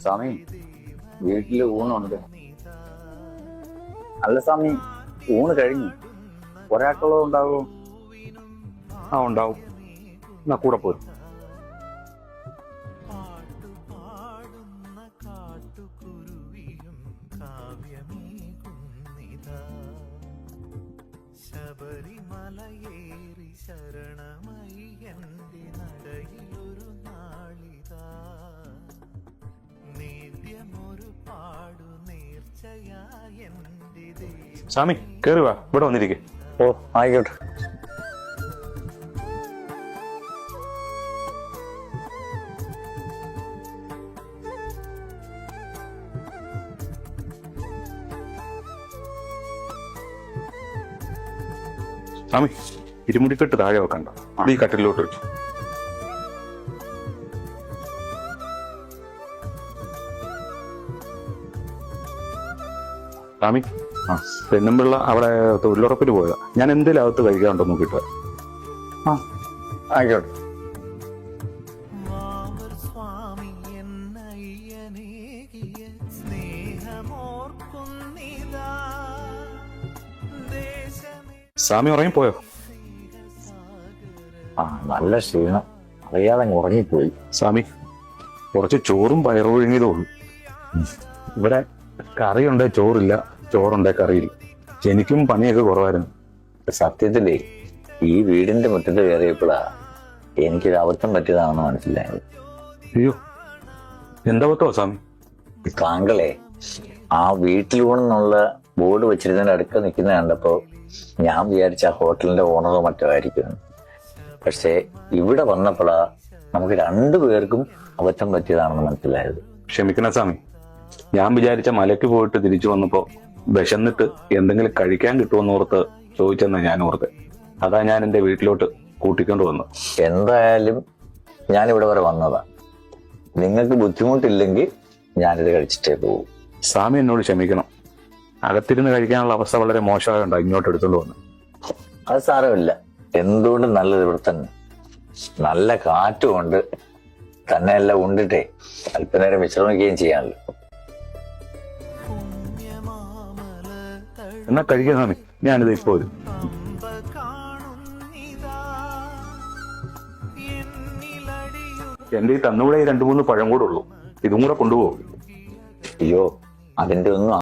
സ്വാമി വീട്ടിൽ ഊണുണ്ട്. അല്ല സ്വാമി ഊണ് കഴിഞ്ഞു. ഒരാൾക്കുള്ളത് ഉണ്ടാവോ? ആ ഉണ്ടാവും. എന്നാ കൂടെ പോരും. ശബരിമലയെ സ്വാമി കേറുക വാ. ഇവിടെ വന്നിരിക്കെ. ഓ ആയിക്കോട്ടെ. സ്വാമി ഇരുമുടിക്കെട്ട് താഴെ വെക്കണ്ട. ഈ കട്ടിലോട്ട് വെച്ചു സ്വാമി. ആ പെണ്ണുമ്പിള്ള അവിടെ തൊഴിലുറപ്പിൽ പോയതാ. ഞാൻ എന്തെങ്കിലും അകത്ത് കഴിക്കാനുണ്ടോ നോക്കിയിട്ട് വരാം. ആ ആയിക്കോട്ടെ. സ്വാമി ഉറങ്ങി പോയോ? ഉറങ്ങിപ്പോയോ ആ നല്ല ക്ഷീണം. അറിയാതെ അങ്ങ് ഉറങ്ങിപ്പോയി. സ്വാമി കുറച്ച് ചോറും പയറുപുഴുങ്ങിയതേ ഉള്ളൂ. ഇവിടെ കറിയുണ്ട് ചോറില്ല. ചോറുണ്ടേ കറിയില്ല എനിക്കും പണിയൊക്കെ കുറവായിരുന്നു. സത്യത്തിലേ ഈ വീടിന്റെ മുറ്റത്ത് കയറിയപ്പോഴാ എനിക്കൊരു അബദ്ധം പറ്റിയതാണെന്ന് മനസ്സിലായത്. അയ്യോ എന്താ പത്തോ സ്വാമി? താങ്കളെ ആ വീട്ടിലൂണെന്നുള്ള ബോർഡ് വെച്ചിരുന്നതിന്റെ അടുക്ക നിൽക്കുന്ന കണ്ടപ്പോ ഞാൻ വിചാരിച്ച ആ ഹോട്ടലിന്റെ ഓണറോ മറ്റോ ആയിരിക്കും പക്ഷേ ഇവിടെ വന്നപ്പോഴാ നമുക്ക് രണ്ടു പേർക്കും അബദ്ധം പറ്റിയതാണെന്ന് മനസ്സിലായത്. ക്ഷമിക്കണ സ്വാമി. ഞാൻ വിചാരിച്ച മലയ്ക്ക് പോയിട്ട് തിരിച്ചു വന്നപ്പോ വിശന്നിട്ട് എന്തെങ്കിലും കഴിക്കാൻ കിട്ടുമെന്ന് ഓർത്ത് ചോദിച്ചെന്ന് ഞാൻ ഓർത്ത്. അതാ ഞാൻ എന്റെ വീട്ടിലോട്ട് കൂട്ടിക്കൊണ്ട് വന്നു എന്തായാലും ഞാൻ ഇവിടെ വരെ വന്നതാ. നിങ്ങൾക്ക് ബുദ്ധിമുട്ടില്ലെങ്കിൽ ഞാനിത് കഴിച്ചിട്ടേ പോകും സ്വാമി എന്നോട് ക്ഷമിക്കണം. അകത്തിരുന്ന് കഴിക്കാനുള്ള അവസ്ഥ വളരെ മോശമായുണ്ടോ ഇങ്ങോട്ട് എടുത്തോണ്ട് വന്നു. അത് സാരമില്ല. എന്തുകൊണ്ടും നല്ലത് ഇവിടെ തന്നെ? നല്ല കാറ്റുമുണ്ട് തന്നെ എല്ലാം ഉണ്ടിട്ടേ അല്പനേരം വിശ്രമിക്കുകയും ചെയ്യാമല്ലോ. എന്നാ കഴിക്കാൻ സ്വാമി ഞാനിത് ഇപ്പോ എന്റെ ഈ തന്നുകൂടെ രണ്ടു മൂന്ന് പഴം കൂടെ ഉള്ളൂ. ഇതും കൂടെ കൊണ്ടുപോകും. അയ്യോ അതിന്റെ ഒന്നും